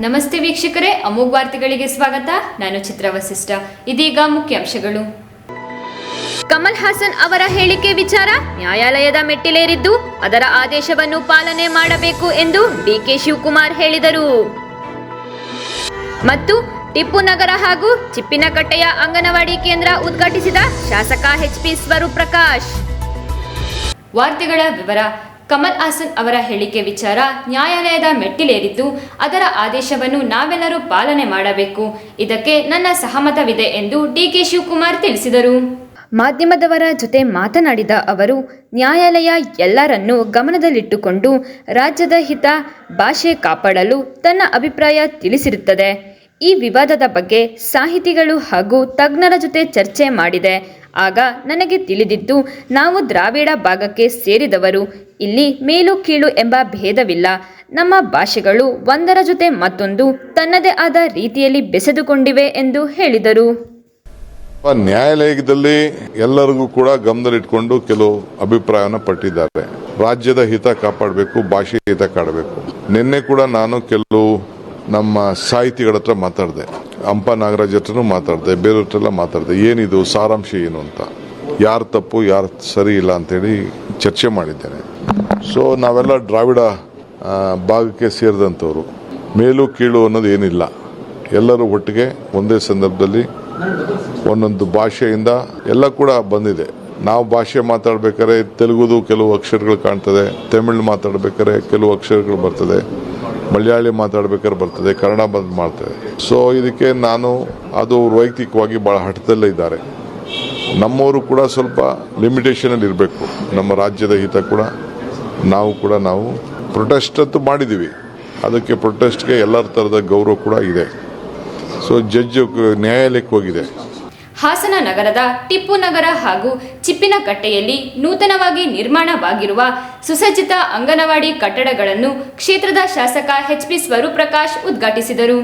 ನಮಸ್ತೆ ವೀಕ್ಷಕರೇ, ಅಮೋಘ್ ವಾರ್ತೆಗಳಿಗೆ ಸ್ವಾಗತ. ನಾನು ಚಿತ್ರ ವಸಿಷ್ಠ. ಇದೀಗ ಮುಖ್ಯಾಂಶಗಳು. ಕಮಲ್ ಹಾಸನ್ ಅವರ ಹೇಳಿಕೆ ವಿಚಾರ ನ್ಯಾಯಾಲಯದ ಮೆಟ್ಟಿಲೇರಿದ್ದು ಅದರ ಆದೇಶವನ್ನು ಪಾಲನೆ ಮಾಡಬೇಕು ಎಂದು ಡಿಕೆ ಶಿವಕುಮಾರ್ ಹೇಳಿದರು. ಮತ್ತು ಟಿಪ್ಪು ನಗರ ಹಾಗೂ ಚಿಪ್ಪಿನಕಟ್ಟೆಯ ಅಂಗನವಾಡಿ ಕೇಂದ್ರ ಉದ್ಘಾಟಿಸಿದ ಶಾಸಕ ಎಚ್ಪಿ ಸ್ವರೂಪ್ ಪ್ರಕಾಶ್ ವಾರ್ತೆಗಳ ವಿವರ. ಕಮಲ್ ಹಾಸನ್ ಅವರ ಹೇಳಿಕೆ ವಿಚಾರ ನ್ಯಾಯಾಲಯದ ಮೆಟ್ಟಿಲೇರಿದ್ದು, ಅದರ ಆದೇಶವನ್ನು ನಾವೆಲ್ಲರೂ ಪಾಲನೆ ಮಾಡಬೇಕು. ಇದಕ್ಕೆ ನನ್ನ ಸಹಮತವಿದೆ ಎಂದು ಡಿಕೆ ಶಿವಕುಮಾರ್ ತಿಳಿಸಿದರು. ಮಾಧ್ಯಮದವರ ಜೊತೆ ಮಾತನಾಡಿದ ಅವರು, ನ್ಯಾಯಾಲಯ ಎಲ್ಲರನ್ನು ಗಮನದಲ್ಲಿಟ್ಟುಕೊಂಡು ರಾಜ್ಯದ ಹಿತ, ಭಾಷೆ ಕಾಪಾಡಲು ತನ್ನ ಅಭಿಪ್ರಾಯ ತಿಳಿಸಿರುತ್ತದೆ. ಈ ವಿವಾದದ ಬಗ್ಗೆ ಸಾಹಿತಿಗಳು ಹಾಗೂ ತಜ್ಞರ ಜೊತೆ ಚರ್ಚೆ ಮಾಡಿದೆ. ಆಗ ನನಗೆ ತಿಳಿದಿದ್ದು, ನಾವು ದ್ರಾವಿಡ ಭಾಗಕ್ಕೆ ಸೇರಿದವರು. ಇಲ್ಲಿ ಮೇಲು ಕೀಳು ಎಂಬ ಭೇದವಿಲ್ಲ. ನಮ್ಮ ಭಾಷೆಗಳು ಒಂದರ ಜೊತೆ ಮತ್ತೊಂದು ತನ್ನದೇ ಆದ ರೀತಿಯಲ್ಲಿ ಬೆಸೆದುಕೊಂಡಿವೆ ಎಂದು ಹೇಳಿದರು. ನ್ಯಾಯಾಲಯದಲ್ಲಿ ಎಲ್ಲರಿಗೂ ಕೂಡ ಗಮನದಲ್ಲಿಟ್ಕೊಂಡು ಕೆಲವು ಅಭಿಪ್ರಾಯವನ್ನು ಪಟ್ಟಿದ್ದಾರೆ. ರಾಜ್ಯದ ಹಿತ ಕಾಪಾಡಬೇಕು ಭಾಷೆ ಹಿತ ಕಾಡಬೇಕು. ನಿನ್ನೆ ಕೂಡ ನಾನು ಕೆಲವು ನಮ್ಮ ಸಾಹಿತಿಗಳ ಹತ್ರ ಮಾತಾಡಿದೆ. ಹಂಪ ನಾಗರಾಜ್ ಹತ್ರನೂ ಮಾತಾಡಿದೆ ಬೇರೆಯವ್ರ ಮಾತಾಡಿದೆ. ಏನಿದು, ಸಾರಾಂಶ ಏನು ಅಂತ. ಯಾರು ತಪ್ಪು, ಯಾರು ಸರಿ ಇಲ್ಲ ಅಂತೇಳಿ ಚರ್ಚೆ ಮಾಡಿದ್ದೇನೆ. ಸೊ ನಾವೆಲ್ಲ ದ್ರಾವಿಡ ಭಾಗಕ್ಕೆ ಸೇರಿದಂಥವ್ರು. ಮೇಲು ಕೀಳು ಅನ್ನೋದು ಏನಿಲ್ಲ. ಎಲ್ಲರೂ ಒಟ್ಟಿಗೆ ಒಂದೇ ಸಂದರ್ಭದಲ್ಲಿ ಒಂದೊಂದು ಭಾಷೆಯಿಂದ ಎಲ್ಲ ಕೂಡ ಬಂದಿದೆ. ನಾವು ಭಾಷೆ ಮಾತಾಡ್ಬೇಕಾದ್ರೆ ತೆಲುಗುದು ಕೆಲವು ಅಕ್ಷರಗಳು ಕಾಣ್ತದೆ, ತಮಿಳು ಮಾತಾಡ್ಬೇಕಾದ್ರೆ ಕೆಲವು ಅಕ್ಷರಗಳು ಬರ್ತದೆ. ಮಲಯಾಳಿ ಮಾತಾಡ್ಬೇಕಾದ್ರೆ ಬರ್ತದೆ, ಕನ್ನಡ ಬಂದ್ ಮಾಡ್ತದೆ. ಸೊ ಇದಕ್ಕೆ ನಾನು, ಅದು ವೈಯಕ್ತಿಕವಾಗಿ ಭಾಳ ಹಠದಲ್ಲೇ ಇದ್ದಾರೆ. ನಮ್ಮವರು ಕೂಡ ಸ್ವಲ್ಪ ಲಿಮಿಟೇಷನಲ್ಲಿ ಇರಬೇಕು. ನಮ್ಮ ರಾಜ್ಯದ ಹಿತ ಕೂಡ, ನಾವು ಕೂಡ ನಾವು ಪ್ರೊಟೆಸ್ಟ್ ಅಂತೂ ಮಾಡಿದ್ದೀವಿ ಅದಕ್ಕೆ ಪ್ರೊಟೆಸ್ಟ್ಗೆ ಎಲ್ಲರ ಥರದ ಗೌರವ ಕೂಡ ಇದೆ. ಸೊ ಜಡ್ಜ್ ನ್ಯಾಯಾಲಯಕ್ಕೆ ಹೋಗಿದೆ. ಹಾಸನ ನಗರದ ಟಿಪ್ಪು ನಗರ ಹಾಗೂ ಚಿಪ್ಪಿನಕಟ್ಟೆಯಲ್ಲಿ ನೂತನವಾಗಿ ನಿರ್ಮಾಣವಾಗಿರುವ ಸುಸಜ್ಜಿತ ಅಂಗನವಾಡಿ ಕಟ್ಟಡಗಳನ್ನು ಕ್ಷೇತ್ರದ ಶಾಸಕ ಎಚ್ಪಿ ಸ್ವರೂಪ್ ಪ್ರಕಾಶ್ ಉದ್ಘಾಟಿಸಿದರು.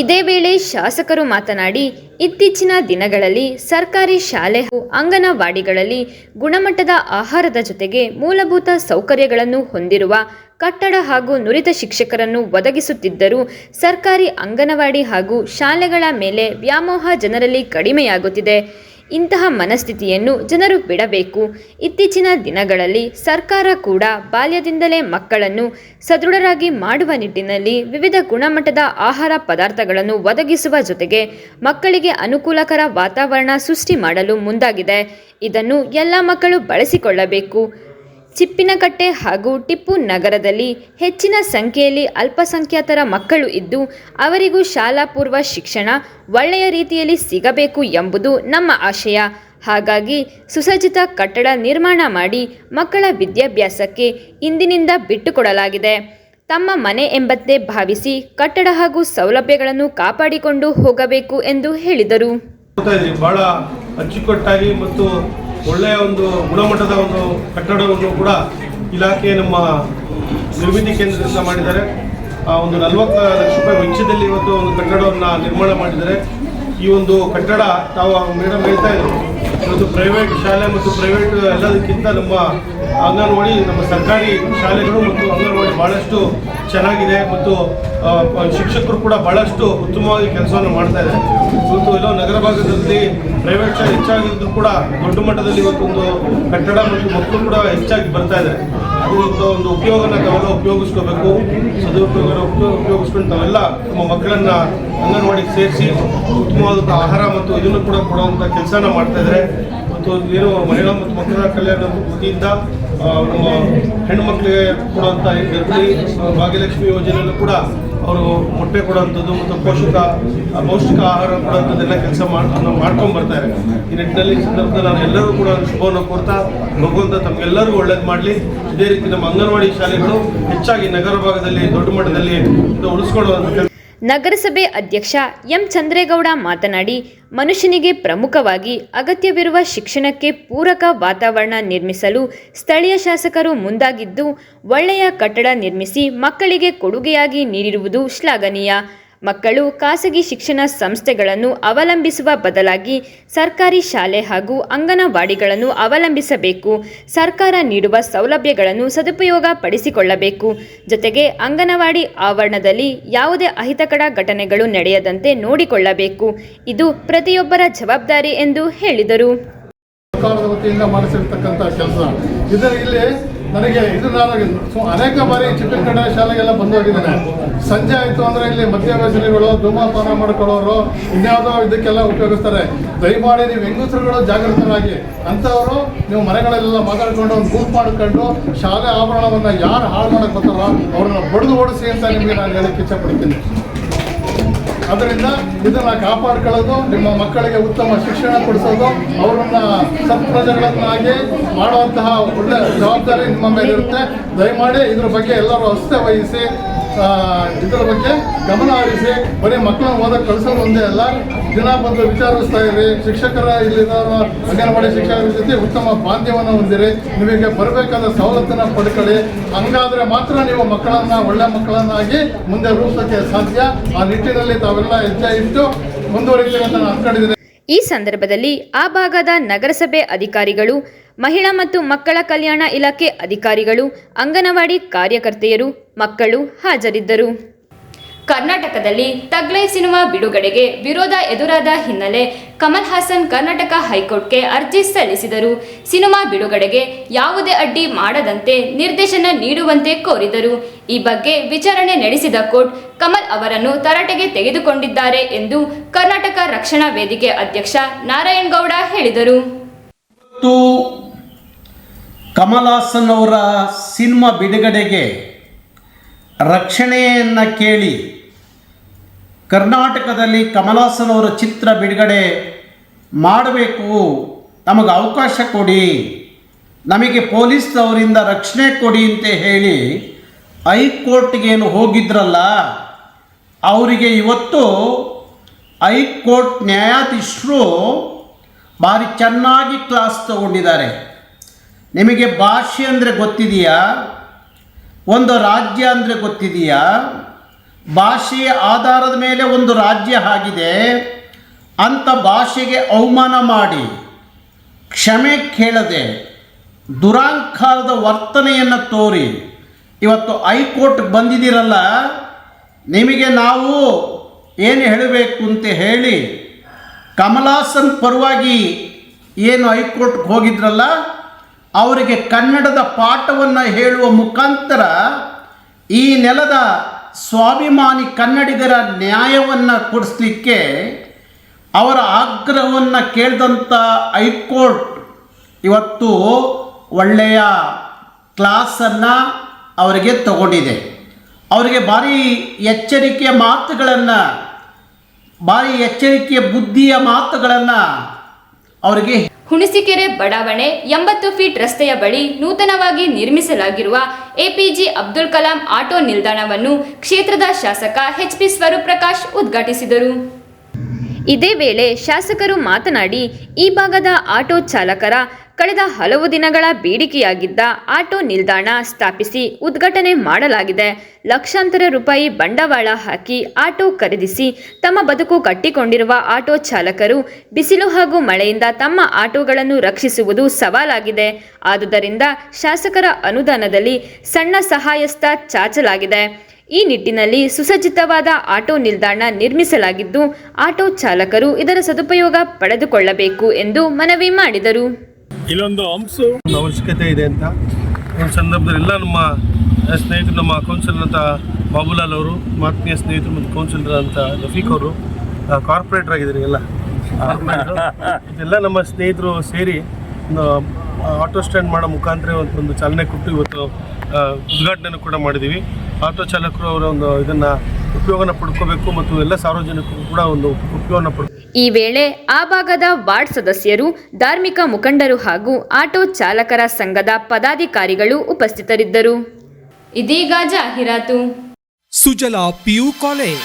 ಇದೇ ವೇಳೆ ಶಾಸಕರು ಮಾತನಾಡಿ, ಇತ್ತೀಚಿನ ದಿನಗಳಲ್ಲಿ ಸರ್ಕಾರಿ ಶಾಲೆ ಅಂಗನವಾಡಿಗಳಲ್ಲಿ ಗುಣಮಟ್ಟದ ಆಹಾರದ ಜೊತೆಗೆ ಮೂಲಭೂತ ಸೌಕರ್ಯಗಳನ್ನು ಹೊಂದಿರುವ ಕಟ್ಟಡ ಹಾಗೂ ನುರಿತ ಶಿಕ್ಷಕರನ್ನು ಒದಗಿಸುತ್ತಿದ್ದರೂ ಸರ್ಕಾರಿ ಅಂಗನವಾಡಿ ಹಾಗೂ ಶಾಲೆಗಳ ಮೇಲೆ ವ್ಯಾಮೋಹ ಜನರಲ್ಲಿ ಕಡಿಮೆಯಾಗುತ್ತಿದೆ. ಇಂತಹ ಮನಸ್ಥಿತಿಯನ್ನು ಜನರು ಬಿಡಬೇಕು. ಇತ್ತೀಚಿನ ದಿನಗಳಲ್ಲಿ ಸರ್ಕಾರ ಕೂಡ ಬಾಲ್ಯದಿಂದಲೇ ಮಕ್ಕಳನ್ನು ಸದೃಢರಾಗಿ ಮಾಡುವ ನಿಟ್ಟಿನಲ್ಲಿ ವಿವಿಧ ಗುಣಮಟ್ಟದ ಆಹಾರ ಪದಾರ್ಥಗಳನ್ನು ಒದಗಿಸುವ ಜೊತೆಗೆ ಮಕ್ಕಳಿಗೆ ಅನುಕೂಲಕರ ವಾತಾವರಣ ಸೃಷ್ಟಿ ಮಾಡಲು ಮುಂದಾಗಿದೆ. ಇದನ್ನು ಎಲ್ಲ ಮಕ್ಕಳು ಬಳಸಿಕೊಳ್ಳಬೇಕು. ಚಿಪ್ಪಿನಕಟ್ಟೆ ಹಾಗೂ ಟಿಪ್ಪು ನಗರದಲ್ಲಿ ಹೆಚ್ಚಿನ ಸಂಖ್ಯೆಯಲ್ಲಿ ಅಲ್ಪಸಂಖ್ಯಾತರ ಮಕ್ಕಳು ಇದ್ದು, ಅವರಿಗೂ ಶಾಲಾ ಪೂರ್ವ ಶಿಕ್ಷಣ ಒಳ್ಳೆಯ ರೀತಿಯಲ್ಲಿ ಸಿಗಬೇಕು ಎಂಬುದು ನಮ್ಮ ಆಶಯ. ಹಾಗಾಗಿ ಸುಸಜ್ಜಿತ ಕಟ್ಟಡ ನಿರ್ಮಾಣ ಮಾಡಿ ಮಕ್ಕಳ ವಿದ್ಯಾಭ್ಯಾಸಕ್ಕೆ ಇಂದಿನಿಂದ ಬಿಟ್ಟುಕೊಡಲಾಗಿದೆ. ತಮ್ಮ ಮನೆ ಎಂಬಂತೆ ಭಾವಿಸಿ ಕಟ್ಟಡ ಹಾಗೂ ಸೌಲಭ್ಯಗಳನ್ನು ಕಾಪಾಡಿಕೊಂಡು ಹೋಗಬೇಕು ಎಂದು ಹೇಳಿದರು. ಬಹಳ ಅಚ್ಚುಕಟ್ಟಾಗಿ ಮತ್ತು ಒಳ್ಳೆಯ ಒಂದು ಗುಣಮಟ್ಟದ ಒಂದು ಕಟ್ಟಡವನ್ನು ಕೂಡ ಇಲಾಖೆ ನಮ್ಮ ನಿರ್ಮಿತಿ ಕೇಂದ್ರದಿಂದ ಮಾಡಿದ್ದಾರೆ. ಆ ಒಂದು ನಲವತ್ತು ಲಕ್ಷ ರೂಪಾಯಿ ವೆಚ್ಚದಲ್ಲಿ ಇವತ್ತು ಒಂದು ಕಟ್ಟಡವನ್ನು ನಿರ್ಮಾಣ ಮಾಡಿದ್ದಾರೆ. ಈ ಒಂದು ಕಟ್ಟಡ ತಾವು ಮೇಡಮ್ ಹೇಳ್ತಾ ಇದ್ರು. ಇವತ್ತು ಪ್ರೈವೇಟ್ ಶಾಲೆ ಮತ್ತು ಪ್ರೈವೇಟ್ ಎಲ್ಲದಕ್ಕಿಂತ ನಮ್ಮ ಅಂಗನವಾಡಿ, ನಮ್ಮ ಸರ್ಕಾರಿ ಶಾಲೆಗಳು ಮತ್ತು ಅಂಗನವಾಡಿ ಬಹಳಷ್ಟು ಚೆನ್ನಾಗಿದೆ ಮತ್ತು ಶಿಕ್ಷಕರು ಕೂಡ ಬಹಳಷ್ಟು ಉತ್ತಮವಾಗಿ ಕೆಲಸವನ್ನು ಮಾಡ್ತಾ ಇದ್ದಾರೆ. ಇವತ್ತು ಎಲ್ಲೋ ನಗರ ಭಾಗದಲ್ಲಿ ಪ್ರೈವೇಟ್ ಶಾಲೆ ಹೆಚ್ಚಾಗಿದ್ರು ಕೂಡ ದೊಡ್ಡ ಮಟ್ಟದಲ್ಲಿ ಇವತ್ತೊಂದು ಕಟ್ಟಡ ಮತ್ತು ಮಕ್ಕಳು ಕೂಡ ಹೆಚ್ಚಾಗಿ ಬರ್ತಾ ಇದ್ದಾರೆ. ಅದು ಒಂದು ಉಪಯೋಗನ ತಾವೆಲ್ಲ ಉಪಯೋಗಿಸ್ಕೋಬೇಕು. ಸದುಪಯೋಗ ಉಪಯೋಗ ಉಪಯೋಗಿಸ್ಕೊಂಡು ತಾವೆಲ್ಲ ನಮ್ಮ ಮಕ್ಕಳನ್ನ ಅಂಗನವಾಡಿಗೆ ಸೇರಿಸಿ ಉತ್ತಮವಾದಂಥ ಆಹಾರ ಮತ್ತು ಇದನ್ನು ಕೂಡ ಕೊಡುವಂಥ ಕೆಲಸನ ಮಾಡ್ತಾ ಇದ್ದಾರೆ. ಮತ್ತು ಏನು ಮಹಿಳಾ ಮತ್ತು ಮಕ್ಕಳ ಕಲ್ಯಾಣ ವತಿಯಿಂದ ಹೆಣ್ಣು ಮಕ್ಕಳಿಗೆ ಕೊಡುವಂಥ ಗರ್ಭಿಣಿ ಭಾಗ್ಯಲಕ್ಷ್ಮಿ ಯೋಜನೆಯಲ್ಲೂ ಕೂಡ ಅವರು ಮೊಟ್ಟೆ ಕೊಡುವಂಥದ್ದು ಮತ್ತು ಪೋಷಕ ಪೌಷ್ಟಿಕ ಆಹಾರ ಕೊಡುವಂಥದ್ದೆಲ್ಲ ಕೆಲಸ ಮಾಡ್ಕೊಂಡು ಬರ್ತಾರೆ ಈ ನಿಟ್ಟಿನಲ್ಲಿ ಸಂದರ್ಭದಲ್ಲಿ ನಾನು ಎಲ್ಲರೂ ಕೂಡ ಶುಭವನ್ನು ಕೊಡ್ತಾ ಭಗವಂತ ತಮಗೆಲ್ಲರಿಗೂ ಒಳ್ಳೇದು ಮಾಡಲಿ. ಇದೇ ರೀತಿ ನಮ್ಮ ಅಂಗನವಾಡಿ ಶಾಲೆಗಳು ಹೆಚ್ಚಾಗಿ ನಗರ ಭಾಗದಲ್ಲಿ, ದೊಡ್ಡ ಮಟ್ಟದಲ್ಲಿ ಉಳಿಸ್ಕೊಳ್ಳುವಂಥ ನಗರಸಭೆ ಅಧ್ಯಕ್ಷ ಎಂ ಚಂದ್ರೇಗೌಡ ಮಾತನಾಡಿ, ಮನುಷ್ಯನಿಗೆ ಪ್ರಮುಖವಾಗಿ ಅಗತ್ಯವಿರುವ ಶಿಕ್ಷಣಕ್ಕೆ ಪೂರಕ ವಾತಾವರಣ ನಿರ್ಮಿಸಲು ಸ್ಥಳೀಯ ಶಾಸಕರು ಮುಂದಾಗಿದ್ದು, ಒಳ್ಳೆಯ ಕಟ್ಟಡ ನಿರ್ಮಿಸಿ ಮಕ್ಕಳಿಗೆ ಕೊಡುಗೆಯಾಗಿ ನೀಡಿರುವುದು ಶ್ಲಾಘನೀಯ. ಮಕ್ಕಳು ಖಾಸಗಿ ಶಿಕ್ಷಣ ಸಂಸ್ಥೆಗಳನ್ನು ಅವಲಂಬಿಸುವ ಬದಲಾಗಿ ಸರ್ಕಾರಿ ಶಾಲೆ ಹಾಗೂ ಅಂಗನವಾಡಿಗಳನ್ನು ಅವಲಂಬಿಸಬೇಕು. ಸರ್ಕಾರ ನೀಡುವ ಸೌಲಭ್ಯಗಳನ್ನು ಸದುಪಯೋಗ ಪಡಿಸಿಕೊಳ್ಳಬೇಕು. ಜೊತೆಗೆ ಅಂಗನವಾಡಿ ಆವರಣದಲ್ಲಿ ಯಾವುದೇ ಅಹಿತಕರ ಘಟನೆಗಳು ನಡೆಯದಂತೆ ನೋಡಿಕೊಳ್ಳಬೇಕು. ಇದು ಪ್ರತಿಯೊಬ್ಬರ ಜವಾಬ್ದಾರಿ ಎಂದು ಹೇಳಿದರು. ಸರ್ಕಾರದ ವತಿಯಿಂದ ಮಾಡಿಸಿರ್ತಕ್ಕಂಥ ಕೆಲಸ. ಇದು ಇಲ್ಲಿ ನನಗೆ ಇದು ನಾನು ಸೊ ಅನೇಕ ಬಾರಿ ಚಿಕ್ಕನ ಶಾಲೆಗೆಲ್ಲ ಬಂದು ಹೋಗಿದ್ದೇನೆ ಸಂಜೆ ಆಯಿತು ಅಂದರೆ ಇಲ್ಲಿ ಮದ್ಯ ವ್ಯಸನಿಗಳು ಧೂಮಪಾನ ಮಾಡ್ಕೊಳ್ಳೋರು ಇನ್ಯಾವುದೋ ಇದಕ್ಕೆಲ್ಲ ಉಪಯೋಗಿಸ್ತಾರೆ. ದಯಮಾಡಿ ನೀವು ಹೆಂಗಸರುಗಳು ಜಾಗೃತರಾಗಿ, ಅಂಥವರು ನೀವು ಮನೆಗಳಲ್ಲೆಲ್ಲ ಮಾತಾಡ್ಕೊಂಡು ಒಂದು ಗುಂಪು ಮಾಡ್ಕೊಂಡು ಶಾಲೆ ಆವರಣವನ್ನು ಯಾರು ಹಾಳು ಮಾಡೋಕ್ಕೆ ಬರ್ತಾರೋ ಅವ್ರನ್ನ ಬಡಿದು ಓಡಿಸಿ ಅಂತ ನಿಮಗೆ ನಾನು ಹೇಳಕ್ಕೆ ಇಚ್ಛಪಡ್ತೀನಿ ಅದರಿಂದ ಇದನ್ನ ಕಾಪಾಡ್ಕೊಳ್ಳೋದು, ನಿಮ್ಮ ಮಕ್ಕಳಿಗೆ ಉತ್ತಮ ಶಿಕ್ಷಣ ಕೊಡಿಸೋದು, ಅವರನ್ನ ಸತ್ಪ್ರಜೆಗಳನ್ನಾಗಿ ಮಾಡುವಂತಹ ಒಳ್ಳೆ ಜವಾಬ್ದಾರಿ ನಿಮ್ಮ ಮೇಲಿರುತ್ತೆ. ದಯಮಾಡಿ ಇದ್ರ ಬಗ್ಗೆ ಎಲ್ಲರೂ ಅಸ್ತೆ ವಹಿಸಿ ಇದರ ಬಗ್ಗೆ ಗಮನ ಹರಿಸಿ, ಬರೀ ಮಕ್ಕಳನ್ನ ಓದಕ್ಕೆ ಕಳಿಸೋದು ಒಂದೇ ಅಲ್ಲ ದಿನ ಬಂದು ವಿಚಾರಿಸ್ತಾ ಇರಿ, ಶಿಕ್ಷಕರ ಇಲ್ಲಿರೋ ಅಂಗನವಾಡಿ ಶಿಕ್ಷಕರ ಜೊತೆ ಉತ್ತಮ ಬಾಂಧವ್ಯವನ್ನು ಹೊಂದಿರಿ, ನಿಮಗೆ ಬರಬೇಕಾದ ಸವಲತ್ತನ್ನ ಪಡ್ಕೊಳ್ಳಿ. ಹಂಗಾದ್ರೆ ಮಾತ್ರ ನೀವು ಮಕ್ಕಳನ್ನ, ಒಳ್ಳೆ ಮಕ್ಕಳನ್ನಾಗಿ ಮುಂದೆ ರೂಪಿಸೋಕ್ಕೆ ಸಾಧ್ಯ. ಆ ನಿಟ್ಟಿನಲ್ಲಿ ತಾವೆಲ್ಲ ಹೆಜ್ಜೆ ಇಟ್ಟು ಮುಂದುವರಿತೀರಿ ಅಂತ ನಾನು ಅನ್ಕೊಂಡಿದ್ದೀನಿ. ಈ ಸಂದರ್ಭದಲ್ಲಿ ಆ ಭಾಗದ ನಗರಸಭೆ ಅಧಿಕಾರಿಗಳು, ಮಹಿಳಾ ಮತ್ತು ಮಕ್ಕಳ ಕಲ್ಯಾಣ ಇಲಾಖೆ ಅಧಿಕಾರಿಗಳು, ಅಂಗನವಾಡಿ ಕಾರ್ಯಕರ್ತೆಯರು, ಮಕ್ಕಳು ಹಾಜರಿದ್ದರು. ಕರ್ನಾಟಕದಲ್ಲಿ ತಗ್ಲೈ ಸಿನಿಮಾ ಬಿಡುಗಡೆಗೆ ವಿರೋಧ ಎದುರಾದ ಹಿನ್ನೆಲೆ ಕಮಲ್ ಹಾಸನ್ ಕರ್ನಾಟಕ ಹೈಕೋರ್ಟ್ಗೆ ಅರ್ಜಿ ಸಲ್ಲಿಸಿದರು. ಸಿನಿಮಾ ಬಿಡುಗಡೆಗೆ ಯಾವುದೇ ಅಡ್ಡಿ ಮಾಡದಂತೆ ನಿರ್ದೇಶನ ನೀಡುವಂತೆ ಕೋರಿದರು. ಈ ಬಗ್ಗೆ ವಿಚಾರಣೆ ನಡೆಸಿದ ಕೋರ್ಟ್ ಕಮಲ್ ಅವರನ್ನು ತರಾಟೆಗೆ ತೆಗೆದುಕೊಂಡಿದ್ದಾರೆ ಎಂದು ಕರ್ನಾಟಕ ರಕ್ಷಣಾ ವೇದಿಕೆ ಅಧ್ಯಕ್ಷ ನಾರಾಯಣಗೌಡ ಹೇಳಿದರು. ಕಮಲ್ ಹಾಸನ್ ಅವರ ಸಿನಿಮಾ ಬಿಡುಗಡೆಗೆ ರಕ್ಷಣೆಯನ್ನು ಕೇಳಿ ಕರ್ನಾಟಕದಲ್ಲಿ ಕಮಲಾಸನ್ ಅವರ ಚಿತ್ರ ಬಿಡುಗಡೆ ಮಾಡಬೇಕು. ನಮಗೆ ಅವಕಾಶ ಕೊಡಿ. ನಮಗೆ ಪೊಲೀಸ್ನವರಿಂದ ರಕ್ಷಣೆ ಕೊಡಿ ಅಂತ ಹೇಳಿ ಹೈಕೋರ್ಟ್ಗೇನು ಹೋಗಿದ್ರಲ್ಲ, ಅವರಿಗೆ ಇವತ್ತು ಹೈಕೋರ್ಟ್ ನ್ಯಾಯಾಧೀಶರು ಭಾರಿ ಚೆನ್ನಾಗಿ ಕ್ಲಾಸ್ ತಗೊಂಡಿದ್ದಾರೆ. ನಿಮಗೆ ಭಾಷೆ ಅಂದರೆ ಗೊತ್ತಿದೆಯಾ? ಒಂದು ರಾಜ್ಯ ಅಂದರೆ ಗೊತ್ತಿದೆಯಾ? ಭಾಷೆಯ ಆಧಾರದ ಮೇಲೆ ಒಂದು ರಾಜ್ಯ ಆಗಿದೆ. ಅಂಥ ಭಾಷೆಗೆ ಅವಮಾನ ಮಾಡಿ, ಕ್ಷಮೆ ಕೇಳದೆ, ದುರಾಂಕಾರದ ವರ್ತನೆಯನ್ನು ತೋರಿ, ಇವತ್ತು ಹೈಕೋರ್ಟ್ ಬಂದಿದ್ದೀರಲ್ಲ, ನಿಮಗೆ ನಾವು ಏನು ಹೇಳಬೇಕು ಅಂತ ಹೇಳಿ, ಕಮಲಾಸನ್ ಪರವಾಗಿ ಏನು ಹೈಕೋರ್ಟ್ಗೆ ಹೋಗಿದ್ರಲ್ಲ, ಅವರಿಗೆ ಕನ್ನಡದ ಪಾಠವನ್ನು ಹೇಳುವ ಮುಖಾಂತರ ಈ ನೆಲದ ಸ್ವಾಭಿಮಾನಿ ಕನ್ನಡಿಗರ ನ್ಯಾಯವನ್ನು ಕೊಡಿಸ್ಲಿಕ್ಕೆ ಅವರ ಆಗ್ರಹವನ್ನು ಕೇಳಿದಂಥ ಹೈಕೋರ್ಟ್ ಇವತ್ತು ಒಳ್ಳೆಯ ಕ್ಲಾಸನ್ನು ಅವರಿಗೆ ತಗೊಂಡಿದೆ. ಅವರಿಗೆ ಭಾರಿ ಎಚ್ಚರಿಕೆಯ ಮಾತುಗಳನ್ನು, ಭಾರಿ ಎಚ್ಚರಿಕೆಯ ಬುದ್ಧಿಯ ಮಾತುಗಳನ್ನು ಅವರಿಗೆ ಹುಣಸಿಕೆರೆ ಬಡಾವಣೆ ಎಂಬತ್ತು ಫೀಟ್ ರಸ್ತೆಯ ಬಳಿ ನೂತನವಾಗಿ ನಿರ್ಮಿಸಲಾಗಿರುವ ಎಪಿಜಿ ಅಬ್ದುಲ್ ಕಲಾಂ ಆಟೋ ನಿಲ್ದಾಣವನ್ನು ಕ್ಷೇತ್ರದ ಶಾಸಕ ಎಚ್ ಪಿ ಸ್ವರೂಪ್ ಉದ್ಘಾಟಿಸಿದರು. ಇದೇ ವೇಳೆ ಶಾಸಕರು ಮಾತನಾಡಿ, ಈ ಭಾಗದ ಆಟೋ ಚಾಲಕರ ಕಳೆದ ಹಲವು ದಿನಗಳ ಬೇಡಿಕೆಯಾಗಿದ್ದ ಆಟೋ ನಿಲ್ದಾಣ ಸ್ಥಾಪಿಸಿ ಉದ್ಘಾಟನೆ ಮಾಡಲಾಗಿದೆ. ಲಕ್ಷಾಂತರ ರೂಪಾಯಿ ಬಂಡವಾಳ ಹಾಕಿ ಆಟೋ ಖರೀದಿಸಿ ತಮ್ಮ ಬದುಕು ಕಟ್ಟಿಕೊಂಡಿರುವ ಆಟೋ ಚಾಲಕರು ಬಿಸಿಲು ಹಾಗೂ ಮಳೆಯಿಂದ ತಮ್ಮ ಆಟೋಗಳನ್ನು ರಕ್ಷಿಸುವುದು ಸವಾಲಾಗಿದೆ. ಆದುದರಿಂದ ಶಾಸಕರ ಅನುದಾನದಲ್ಲಿ ಸಣ್ಣ ಸಹಾಯಸ್ಥ ಚಾಚಲಾಗಿದೆ. ಈ ನಿಟ್ಟಿನಲ್ಲಿ ಸುಸಜ್ಜಿತವಾದ ಆಟೋ ನಿಲ್ದಾಣ ನಿರ್ಮಿಸಲಾಗಿದ್ದು ಆಟೋ ಚಾಲಕರು ಇದರ ಸದುಪಯೋಗ ಪಡೆದುಕೊಳ್ಳಬೇಕು ಎಂದು ಮನವಿ ಮಾಡಿದರು. ಇಲ್ಲೊಂದು ಅಂಶು. ಒಂದು ಅವಶ್ಯಕತೆ ಇದೆ ಅಂತ. ಒಂದು ಸಂದರ್ಭದಲ್ಲಿ ಎಲ್ಲ ನಮ್ಮ ಸ್ನೇಹಿತರು ನಮ್ಮ ಕೌನ್ಸಿಲರ್ ಅಂತ ಬಾಬುಲಾಲ್ ಅವರು ಮಾತ್ಮೀಯ ಸ್ನೇಹಿತರು ಮತ್ತು ಕೌನ್ಸಿಲರ್ ಅಂತ ರಫೀಕ್ ಅವರು ಕಾರ್ಪೊರೇಟರ್ ಆಗಿದ್ದಾರೆ ಎಲ್ಲ. ಇದೆಲ್ಲ ನಮ್ಮ ಸ್ನೇಹಿತರು ಸೇರಿ ಆಟೋ ಸ್ಟ್ಯಾಂಡ್ ಮಾಡೋ ಮುಖಾಂತರ ಒಂದು ಚಾಲನೆ ಕೊಟ್ಟು ಇವತ್ತು ಉದ್ಘಾಟನೆಯನ್ನು ಕೂಡ ಮಾಡಿದ್ದೀವಿ ಆಟೋ ಚಾಲಕರು ಅವರ ಒಂದು ಇದನ್ನು ಉಪಯೋಗನ ಪಡ್ಕೋಬೇಕು ಮತ್ತು ಎಲ್ಲ ಸಾರ್ವಜನಿಕರು ಕೂಡ ಒಂದು ಉಪಯೋಗನ ಪಡ್ಕೊ ಈ ವೇಳೆ ಆ ಭಾಗದ ವಾರ್ಡ್ ಸದಸ್ಯರು ಧಾರ್ಮಿಕ ಮುಖಂಡರು ಹಾಗೂ ಆಟೋ ಚಾಲಕರ ಸಂಘದ ಪದಾಧಿಕಾರಿಗಳು ಉಪಸ್ಥಿತರಿದ್ದರು. ಇದೀಗ ಜಾಹೀರಾತು. Sujala PU college.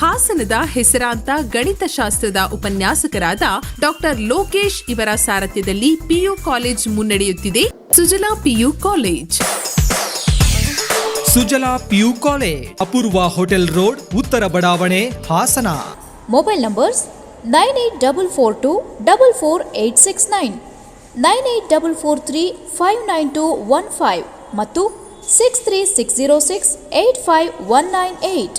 ಹಾಸನದ ಹೆಸರಾಂತ ಗಣಿತಶಾಸ್ತ್ರದ ಉಪನ್ಯಾಸಕರಾದ ಡಾಕ್ಟರ್ ಲೋಕೇಶ್ ಇವರ ಸಾರಥ್ಯದಲ್ಲಿ ಪಿಯು ಕಾಲೇಜ್ ಮುನ್ನಡೆಯುತ್ತಿದೆ. Sujala PU college. Sujala PU college Apoorva hotel road ಉತ್ತರ ಬಡಾವಣೆ Hassan. Mobile numbers nine eight double four two double four eight six nine nine eight double four three five nine two one five ಮತ್ತು six three six zero six eight five one nine eight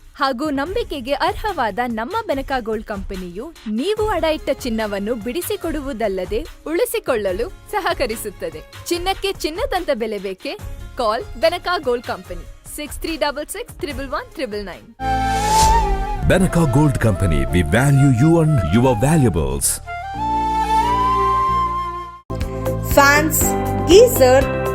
ಹಾಗೂ ನಂಬಿಕೆಗೆ ಅರ್ಹವಾದ ನಮ್ಮ Benaka gold ಕಂಪನಿಯು ನೀವು ಅಡ ಇಟ್ಟ ಚಿನ್ನವನ್ನು ಬಿಡಿಸಿಕೊಡುವುದಲ್ಲದೆ ಉಳಿಸಿಕೊಳ್ಳಲು ಸಹಕರಿಸುತ್ತದೆ. ಚಿನ್ನಕ್ಕೆ ಚಿನ್ನದಂತ ಬೆಲೆ ಬೇಕೆ? Call Benaka gold company six three double six triple one triple nine. Benaka gold company we value you and your valuables fans geyser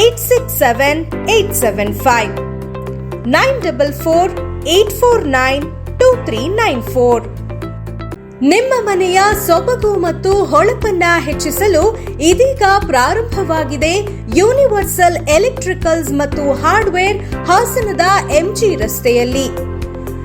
eight six seven eight seven five nine double four eight four nine two three nine four ನಿಮ್ಮ ಮನೆಯ ಸೊಬಗು ಮತ್ತು ಹೊಳಪನ್ನ ಹೆಚ್ಚಿಸಲು ಇದೀಗ ಪ್ರಾರಂಭವಾಗಿದೆ universal electricals ಮತ್ತು hardware ಹಾಸನದ ಎಂಜಿ ರಸ್ತೆಯಲ್ಲಿ.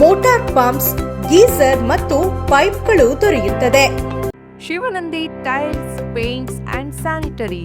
motor pumps geyser ಮತ್ತು ಪೈಪ್ಗಳು ದೊರೆಯುತ್ತದೆ. Shivanandi tiles paints and sanitary.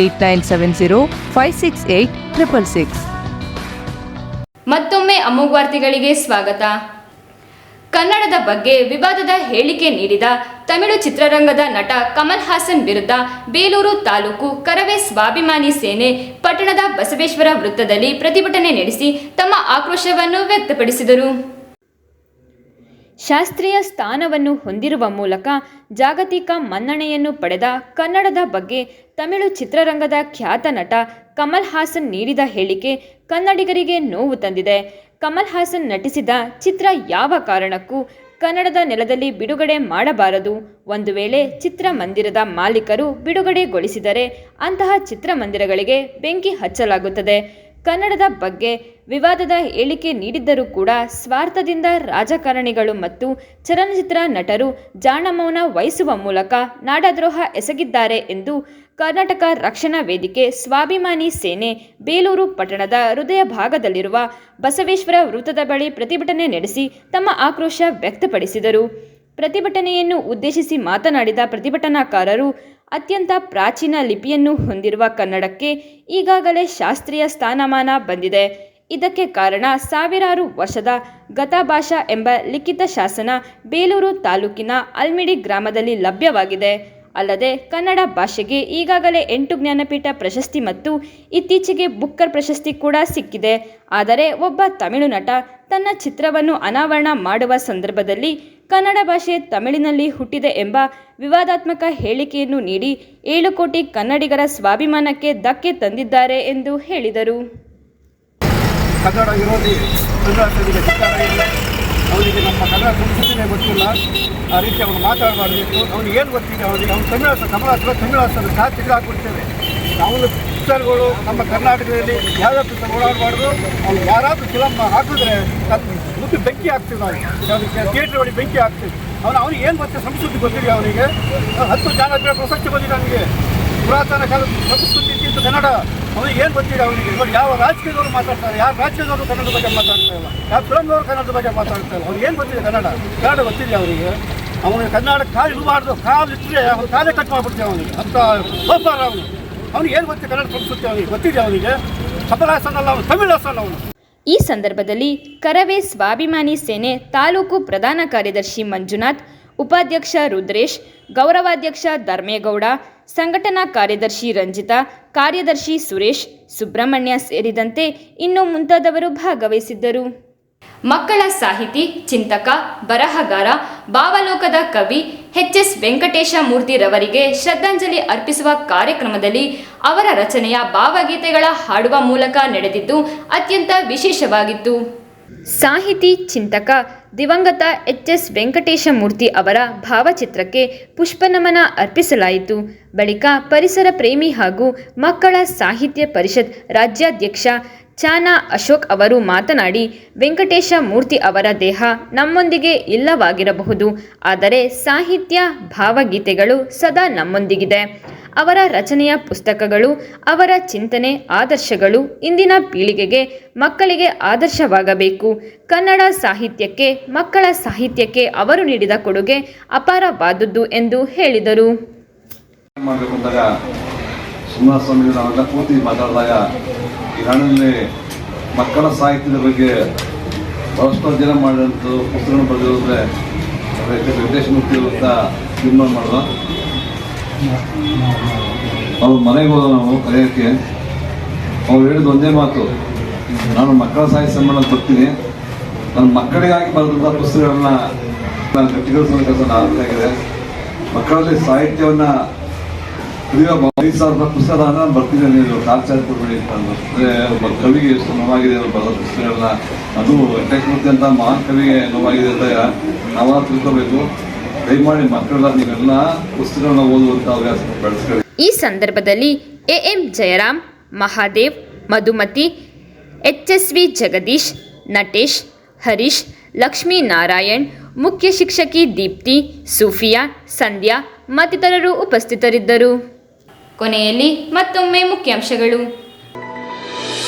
Eight nine seven zero five six eight triple six. ಮತ್ತೊಮ್ಮೆ ಅಮೋಘ ವಾರ್ತೆಗಳಿಗೆ ಸ್ವಾಗತ. ಕನ್ನಡದ ಬಗ್ಗೆ ವಿವಾದದ ಹೇಳಿಕೆ ನೀಡಿದ ತಮಿಳು ಚಿತ್ರರಂಗದ ನಟ ಕಮಲ್ ಹಾಸನ್ ವಿರುದ್ಧ ಬೇಲೂರು ತಾಲೂಕು ಕರವೇ ಸ್ವಾಭಿಮಾನಿ ಸೇನೆ ಪಟ್ಟಣದ ಬಸವೇಶ್ವರ ವೃತ್ತದಲ್ಲಿ ಪ್ರತಿಭಟನೆ ನಡೆಸಿ ತಮ್ಮ ಆಕ್ರೋಶವನ್ನು ವ್ಯಕ್ತಪಡಿಸಿದರು. ಶಾಸ್ತ್ರೀಯ ಸ್ಥಾನವನ್ನು ಹೊಂದಿರುವ ಮೂಲಕ ಜಾಗತಿಕ ಮನ್ನಣೆಯನ್ನು ಪಡೆದ ಕನ್ನಡದ ಬಗ್ಗೆ ತಮಿಳು ಚಿತ್ರರಂಗದ ಖ್ಯಾತ ನಟ ಕಮಲ್ ಹಾಸನ್ ನೀಡಿದ ಹೇಳಿಕೆ ಕನ್ನಡಿಗರಿಗೆ ನೋವು ತಂದಿದೆ. ಕಮಲ್ ಹಾಸನ್ ನಟಿಸಿದ ಚಿತ್ರ ಯಾವ ಕಾರಣಕ್ಕೂ ಕನ್ನಡದ ನೆಲದಲ್ಲಿ ಬಿಡುಗಡೆ ಮಾಡಬಾರದು. ಒಂದು ವೇಳೆ ಚಿತ್ರಮಂದಿರದ ಮಾಲೀಕರು ಬಿಡುಗಡೆಗೊಳಿಸಿದರೆ ಅಂತಹ ಚಿತ್ರಮಂದಿರಗಳಿಗೆ ಬೆಂಕಿ ಹಚ್ಚಲಾಗುತ್ತದೆ. ಕನ್ನಡದ ಬಗ್ಗೆ ವಿವಾದದ ಹೇಳಿಕೆ ನೀಡಿದ್ದರೂ ಕೂಡ ಸ್ವಾರ್ಥದಿಂದ ರಾಜಕಾರಣಿಗಳು ಮತ್ತು ಚಲನಚಿತ್ರ ನಟರು ಜಾಣಮೌನ ವಹಿಸುವ ಮೂಲಕ ನಾಡದ್ರೋಹ ಎಸಗಿದ್ದಾರೆ ಎಂದು ಕರ್ನಾಟಕ ರಕ್ಷಣಾ ವೇದಿಕೆ ಸ್ವಾಭಿಮಾನಿ ಸೇನೆ ಬೇಲೂರು ಪಟ್ಟಣದ ಹೃದಯ ಭಾಗದಲ್ಲಿರುವ ಬಸವೇಶ್ವರ ವೃತ್ತದ ಬಳಿ ಪ್ರತಿಭಟನೆ ನಡೆಸಿ ತಮ್ಮ ಆಕ್ರೋಶ ವ್ಯಕ್ತಪಡಿಸಿದರು. ಪ್ರತಿಭಟನೆಯನ್ನು ಉದ್ದೇಶಿಸಿ ಮಾತನಾಡಿದ ಪ್ರತಿಭಟನಾಕಾರರು, ಅತ್ಯಂತ ಪ್ರಾಚೀನ ಲಿಪಿಯನ್ನು ಹೊಂದಿರುವ ಕನ್ನಡಕ್ಕೆ ಈಗಾಗಲೇ ಶಾಸ್ತ್ರೀಯ ಸ್ಥಾನಮಾನ ಬಂದಿದೆ. ಇದಕ್ಕೆ ಕಾರಣ ಸಾವಿರಾರು ವರ್ಷದ ಗತಭಾಷಾ ಎಂಬ ಲಿಖಿತ ಶಾಸನ ಬೇಲೂರು ತಾಲೂಕಿನ ಅಲ್ಮಿಡಿ ಗ್ರಾಮದಲ್ಲಿ ಲಭ್ಯವಾಗಿದೆ. ಅಲ್ಲದೆ ಕನ್ನಡ ಭಾಷೆಗೆ ಈಗಾಗಲೇ ಎಂಟು ಜ್ಞಾನಪೀಠ ಪ್ರಶಸ್ತಿ ಮತ್ತು ಇತ್ತೀಚೆಗೆ ಬುಕ್ಕರ್ ಪ್ರಶಸ್ತಿ ಕೂಡ ಸಿಕ್ಕಿದೆ. ಆದರೆ ಒಬ್ಬ ತಮಿಳು ನಟ ತನ್ನ ಚಿತ್ರವನ್ನು ಅನಾವರಣ ಮಾಡುವ ಸಂದರ್ಭದಲ್ಲಿ ಕನ್ನಡ ಭಾಷೆ ತಮಿಳಿನಲ್ಲಿ ಹುಟ್ಟಿದೆ ಎಂಬ ವಿವಾದಾತ್ಮಕ ಹೇಳಿಕೆಯನ್ನು ನೀಡಿ ಏಳು ಕೋಟಿ ಕನ್ನಡಿಗರ ಸ್ವಾಭಿಮಾನಕ್ಕೆ ಧಕ್ಕೆ ತಂದಿದ್ದಾರೆ ಎಂದು ಹೇಳಿದರು. ಅವನಿಗೆ ನಮ್ಮ ಕನ್ನಡ ಸಂಸ್ಕೃತಿನೇ ಗೊತ್ತಿಲ್ಲ. ಆ ರೀತಿ ಅವನು ಮಾತಾಡಬಾರ್ದಿತ್ತು. ಅವನು ಏನು ಗೊತ್ತಿದೆ ಅವನಿಗೆ? ಅವನು ತಮಿಳು ಕಮಲ ಹತ್ರ ತಮಿಳು ಹಾಸ್ತದ ಚಾ ತೆಗೆದುಹಾಕ್ಬಿಡ್ತೇವೆ ಅವನು ಪಿಕ್ಚರ್ಗಳು ನಮ್ಮ ಕರ್ನಾಟಕದಲ್ಲಿ ಯಾವ್ಯಾವ ಪಿಕ್ಚರ್ ಓಡಾಡಬಾರ್ದು ಅವ್ನು ಯಾರಾದರೂ ಫಿಲಮ್ ಹಾಕಿದ್ರೆ ಮುದ್ದು ಬೆಂಕಿ ಹಾಕ್ತೀವಿ ನಾವು. ಅದಕ್ಕೆ ಥಿಯೇಟ್ರ್ ಒಳಗೆ ಬೆಂಕಿ ಹಾಕ್ತೀವಿ. ಅವನು ಅವನಿಗೆ ಏನು ಮತ್ತೆ ಸಂಸ್ಕೃತಿ ಗೊತ್ತಿದೆ ಅವನಿಗೆ? ಹತ್ತು ಜಾನಪದ ಪ್ರಸಕ್ತಿ ಬಂದಿದೆ ಅವನಿಗೆ. ಪುರಾತನ ಕಾಲದ ಸಂಸ್ಕೃತಿ ಇದ್ದಿದ್ದು ಕನ್ನಡ, ಅವನಿಗೆ ಏನು ಗೊತ್ತಿದೆ ಅವನಿಗೆ? ಇವಾಗ ಯಾವ ರಾಜಕೀಯದವರು ಮಾತಾಡ್ತಾರೆ ಯಾವ ರಾಜ್ಯದವರು ಕನ್ನಡದ ಬಗ್ಗೆ ಮಾತಾಡ್ತಾ ಇಲ್ಲ? ಯಾವ ಫಿಲಮ್ನವರು ಕನ್ನಡದ ಬಗ್ಗೆ ಮಾತಾಡ್ತಾ ಇಲ್ಲ? ಅವ್ರಿಗೆ ಏನು ಗೊತ್ತಿದೆ ಕನ್ನಡ? ಕನ್ನಡ ಗೊತ್ತಿದೆ ಅವರಿಗೆ ಅವನಿಗೆ ಕನ್ನಡ ಕಾಲು ಇರಬಾರ್ದು ಕಾಲು ಇಟ್ಟರೆ ಅವನು ಕಾಲೇ ಕಟ್ ಮಾಡ್ಬಿಡ್ತೇವೆ ಅವನಿಗೆ. ಅಂತ ಹೋಗ್ಬಾರ ಅವನು. ಅವ್ನಿಗೆ ಏನು ಗೊತ್ತಿದೆ ಕನ್ನಡ ಸಂಸ್ಕೃತಿ ಅವನಿಗೆ? ಗೊತ್ತಿದೆ ಅವನಿಗೆ? ಕಪಲ ಹಾಸನಲ್ಲ ಅವನು. ತಮಿಳು ಹಾಸನ ಅವನು. ಈ ಸಂದರ್ಭದಲ್ಲಿ ಕರವೇ ಸ್ವಾಭಿಮಾನಿ ಸೇನೆ ತಾಲೂಕು ಪ್ರಧಾನ ಕಾರ್ಯದರ್ಶಿ ಮಂಜುನಾಥ್ ಉಪಾಧ್ಯಕ್ಷ ರುದ್ರೇಶ್ ಗೌರವಾಧ್ಯಕ್ಷ ಧರ್ಮೇಗೌಡ ಸಂಘಟನಾ ಕಾರ್ಯದರ್ಶಿ ರಂಜಿತಾ ಕಾರ್ಯದರ್ಶಿ ಸುರೇಶ್ ಸುಬ್ರಹ್ಮಣ್ಯ ಸೇರಿದಂತೆ ಇನ್ನು ಮುಂತಾದವರು ಭಾಗವಹಿಸಿದ್ದರು. ಮಕ್ಕಳ ಸಾಹಿತಿ ಚಿಂತಕ ಬರಹಗಾರ ಭಾವಲೋಕದ ಕವಿ ಎಚ್ ಎಸ್ ವೆಂಕಟೇಶ ಮೂರ್ತಿರವರಿಗೆ ಶ್ರದ್ಧಾಂಜಲಿ ಅರ್ಪಿಸುವ ಕಾರ್ಯಕ್ರಮದಲ್ಲಿ ಅವರ ರಚನೆಯ ಭಾವಗೀತೆಗಳ ಹಾಡುವ ಮೂಲಕ ನಡೆದಿದ್ದು ಅತ್ಯಂತ ವಿಶೇಷವಾಗಿತ್ತು. ಸಾಹಿತಿ ಚಿಂತಕ ದಿವಂಗತ ಎಚ್ ಎಸ್ ವೆಂಕಟೇಶ ಮೂರ್ತಿ ಅವರ ಭಾವಚಿತ್ರಕ್ಕೆ ಪುಷ್ಪನಮನ ಅರ್ಪಿಸಲಾಯಿತು. ಬಳಿಕ ಪರಿಸರ ಪ್ರೇಮಿ ಹಾಗೂ ಮಕ್ಕಳ ಸಾಹಿತ್ಯ ಪರಿಷತ್ ರಾಜ್ಯಾಧ್ಯಕ್ಷ ಚಾನಾ ಅಶೋಕ್ ಅವರು ಮಾತನಾಡಿ, ವೆಂಕಟೇಶ ಮೂರ್ತಿ ಅವರ ದೇಹ ನಮ್ಮೊಂದಿಗೆ ಇಲ್ಲವಾಗಿರಬಹುದು, ಆದರೆ ಸಾಹಿತ್ಯ ಭಾವಗೀತೆಗಳು ಸದಾ ನಮ್ಮೊಂದಿಗಿದೆ. ಅವರ ರಚನೆಯ ಪುಸ್ತಕಗಳು, ಅವರ ಚಿಂತನೆ ಆದರ್ಶಗಳು ಇಂದಿನ ಪೀಳಿಗೆಗೆ ಮಕ್ಕಳಿಗೆ ಆದರ್ಶವಾಗಬೇಕು. ಕನ್ನಡ ಸಾಹಿತ್ಯಕ್ಕೆ, ಮಕ್ಕಳ ಸಾಹಿತ್ಯಕ್ಕೆ ಅವರು ನೀಡಿದ ಕೊಡುಗೆ ಅಪಾರವಾದುದು ಎಂದು ಹೇಳಿದರು. ಮಾಡಬೇಕು ಅಂದಾಗ ಸುಮ್ಮನ ಸ್ವಾಮಿ ನಾವೆಲ್ಲ ಕೂತಿ ಮಾತಾಡಿದಾಗ ಈ ಹಣ್ಣಲ್ಲಿ ಮಕ್ಕಳ ಸಾಹಿತ್ಯದ ಬಗ್ಗೆ ಬಹಳಷ್ಟು ಅಧ್ಯಯನ ಮಾಡಿದಂಥ ಪುಸ್ತಕ ಬರೆದಿರೋದ್ರೆ ಅದಕ್ಕೆ ಮೂರ್ತಿ ಅಂತ ತೀರ್ಮಾನ ಮಾಡಿದ ಅವ್ರ ಮನೆಗೆ ಹೋದ ನಾವು ಕರೆಯೋಕ್ಕೆ ಅವ್ರು ಹೇಳಿದ ಒಂದೇ ಮಾತು, ನಾನು ಮಕ್ಕಳ ಸಾಹಿತ್ಯ ಸಮ್ಮೇಳನ ಬರ್ತೀನಿ ನನ್ನ ಮಕ್ಕಳಿಗಾಗಿ ಬರೆದಂಥ ಪುಸ್ತಕಗಳನ್ನ ನಾನು ಗಟ್ಟಿಗೊಳಿಸೋ ಕೆಲಸ ನಾನು ಆಗಿದೆ. ಮಕ್ಕಳಲ್ಲಿ ಸಾಹಿತ್ಯವನ್ನ ಸಾವಿರ ಪುಸ್ತಕ ನಾನು ಬರ್ತೀನಿ ನೀವು ಕಾಲ್ಚಾರ ಕೊಡ್ಬೇಡಿ ಅಂತ ಅಂದ್ರೆ. ಒಬ್ಬ ಕವಿಗೆ ಎಷ್ಟು ನೋವಾಗಿದೆ ಅವ್ರು ಪುಸ್ತಕಗಳನ್ನ, ಅದು ವೆಂಕಟೇಶ್ಮೂರ್ತಿ ಅಂತ ಮಹಾನ್ ಕವಿಗೆ ನೋವಾಗಿದೆ ಅಂತ ನಾವ ತಿಳ್ಕೋಬೇಕು. ದಯಮಾಡಿ ಮಕ್ಕಳೆಲ್ಲ ನೀವೆಲ್ಲ ಪುಸ್ತಕಗಳನ್ನ ಓದುವಂತ ಹವ್ಯಾಸ ಬೆಳೆಸ್ಕೊಳ್ಳಿ. ಈ ಸಂದರ್ಭದಲ್ಲಿ M Jayaram, Mahadev, Madhumati, H S V Jagadish, Natesh, Harish Lakshminarayan ಮುಖ್ಯ ಶಿಕ್ಷಕಿ ದೀಪ್ತಿ, ಸೂಫಿಯಾ, ಸಂಧ್ಯಾ ಮತ್ತಿತರರು ಉಪಸ್ಥಿತರಿದ್ದರು. ಕೊನೆಯಲ್ಲಿ ಮತ್ತೊಮ್ಮೆ ಮುಖ್ಯಾಂಶಗಳು.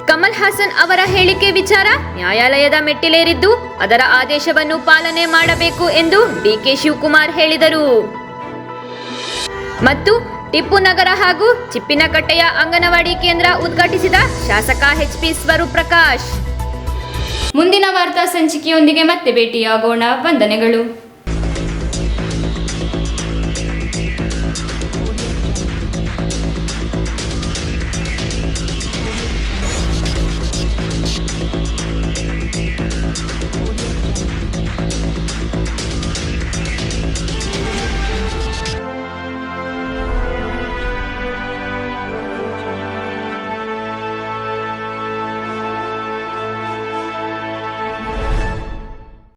ಕಮಲ್ ಹಾಸನ್ ಅವರ ಹೇಳಿಕೆ ವಿಚಾರ ನ್ಯಾಯಾಲಯದ ಮೆಟ್ಟಿಲೇರಿದ್ದು ಅದರ ಆದೇಶವನ್ನು ಪಾಲನೆ ಮಾಡಬೇಕು ಎಂದು ಡಿಕೆ ಶಿವಕುಮಾರ್ ಹೇಳಿದರು. ಮತ್ತು ಟಿಪ್ಪು ನಗರ ಹಾಗೂ ಚಿಪ್ಪಿನಕಟ್ಟೆಯ ಅಂಗನವಾಡಿ ಕೇಂದ್ರ ಉದ್ಘಾಟಿಸಿದ ಶಾಸಕ ಎಚ್ಪಿ ಸ್ವರೂಪ್ ಪ್ರಕಾಶ್ ಮುಂದಿನ ವಾರ್ತಾ ಸಂಚಿಕೆಯೊಂದಿಗೆ ಮತ್ತೆ ಭೇಟಿಯಾಗೋಣ. ವಂದನೆಗಳು.